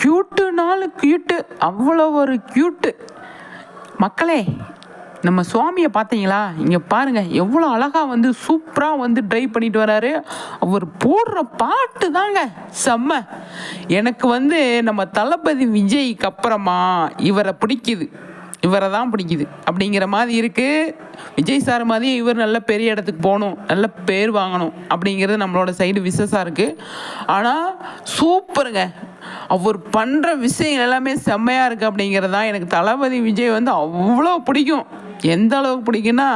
க்யூட்டுனாலும் cute அவ்வளோ ஒரு cute மக்களே நம்ம சுவாமியை பார்த்தீங்களா? இங்கே பாருங்கள் எவ்வளோ அழகாக வந்து சூப்பராக வந்து ட்ரைவ் பண்ணிட்டு வராரு. அவர் போடுற பாட்டு தாங்க செம்ம. எனக்கு வந்து நம்ம தளபதி விஜய்க்கு அப்புறமா இவரை பிடிக்குது. இவரை தான் பிடிக்குது. அப்படிங்கிற மாதிரி இருக்குது விஜய் சார் மாதிரி இவர் நல்ல பெரிய இடத்துக்கு போகணும் நல்ல பேர் வாங்கணும் அப்படிங்கிறது நம்மளோட சைடு விசேஷம் இருக்குது ஆனால் சூப்பருங்க அவர் பண்ணுற விஷயங்கள் எல்லாமே செம்மையாக இருக்குது அப்படிங்கிறது தான் எனக்கு தளபதி விஜய் வந்து அவ்வளோ பிடிக்கும். எந்த அளவுக்கு பிடிக்குன்னா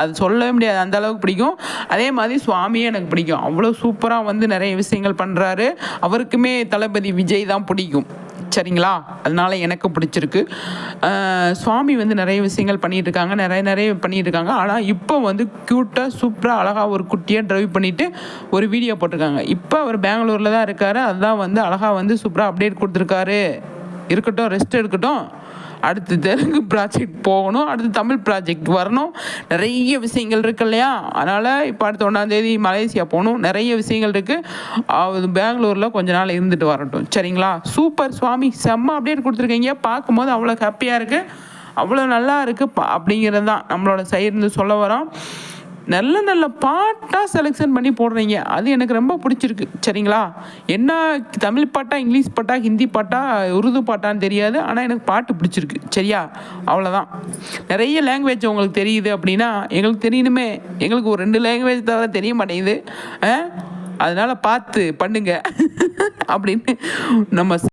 அது சொல்லவே முடியாது. அந்த அளவுக்கு பிடிக்கும். அதே மாதிரி சுவாமியே எனக்கு பிடிக்கும். அவ்வளோ சூப்பராக வந்து நிறைய விஷயங்கள் பண்ணுறாரு அவருக்குமே தளபதி விஜய் தான் பிடிக்கும். சரிங்களா? அதனால எனக்கு பிடிச்சிருக்கு. சுவாமி வந்து நிறைய விஷயங்கள் பண்ணிட்டு இருக்காங்க நிறைய நிறைய பண்ணிட்டு இருக்காங்க ஆனால் இப்போ வந்து க்யூட்டாக சூப்பராக அழகாக ஒரு குட்டியாக ட்ரைவ் பண்ணிட்டு ஒரு வீடியோ போட்டிருக்காங்க. இப்போ அவர் பெங்களூரில் தான் இருக்காரு. அதுதான் வந்து அழகாக வந்து சூப்பராக அப்டேட் கொடுத்துருக்காரு. இருக்கட்டும் ரெஸ்ட் எடுக்கட்டும். அடுத்து தெலுங்கு ப்ராஜெக்ட் போகணும் அடுத்து தமிழ் ப்ராஜெக்ட் வரணும். நிறைய விஷயங்கள் இருக்கு இல்லையா? அதனால் இப்போ அடுத்த ஒன்றாந்தேதி மலேசியா போகணும். நிறைய விஷயங்கள் இருக்குது அது பெங்களூரில் கொஞ்ச நாள் இருந்துட்டு வரட்டும். சரிங்களா? சூப்பர் சுவாமி செம்ம அப்டேட் கொடுத்துருக்கீங்க. பார்க்கும்போது அவ்வளோ ஹாப்பியாக இருக்குது அவ்வளோ நல்லா இருக்குது பா அப்படிங்கிறது தான் நம்மளோட சைடு சொல்ல வரோம் நல்ல நல்ல பாட்டாக செலெக்ஷன் பண்ணி போடுறீங்க. அது எனக்கு ரொம்ப பிடிச்சிருக்கு. சரிங்களா? என்ன தமிழ் பாட்டா இங்கிலீஷ் பாட்டா ஹிந்தி பாட்டா உருது பாட்டான்னு தெரியாது. ஆனால் எனக்கு பாட்டு பிடிச்சிருக்கு. சரியா? அவ்வளோதான் நிறைய லாங்குவேஜ் உங்களுக்கு தெரியுது அப்படின்னா எங்களுக்கு தெரியணுமே. எங்களுக்கு ஒரு ரெண்டு லாங்குவேஜ் தவிர தெரிய மாட்டேங்குது. ஆ? பார்த்து பண்ணுங்க. அப்படின்னு நம்ம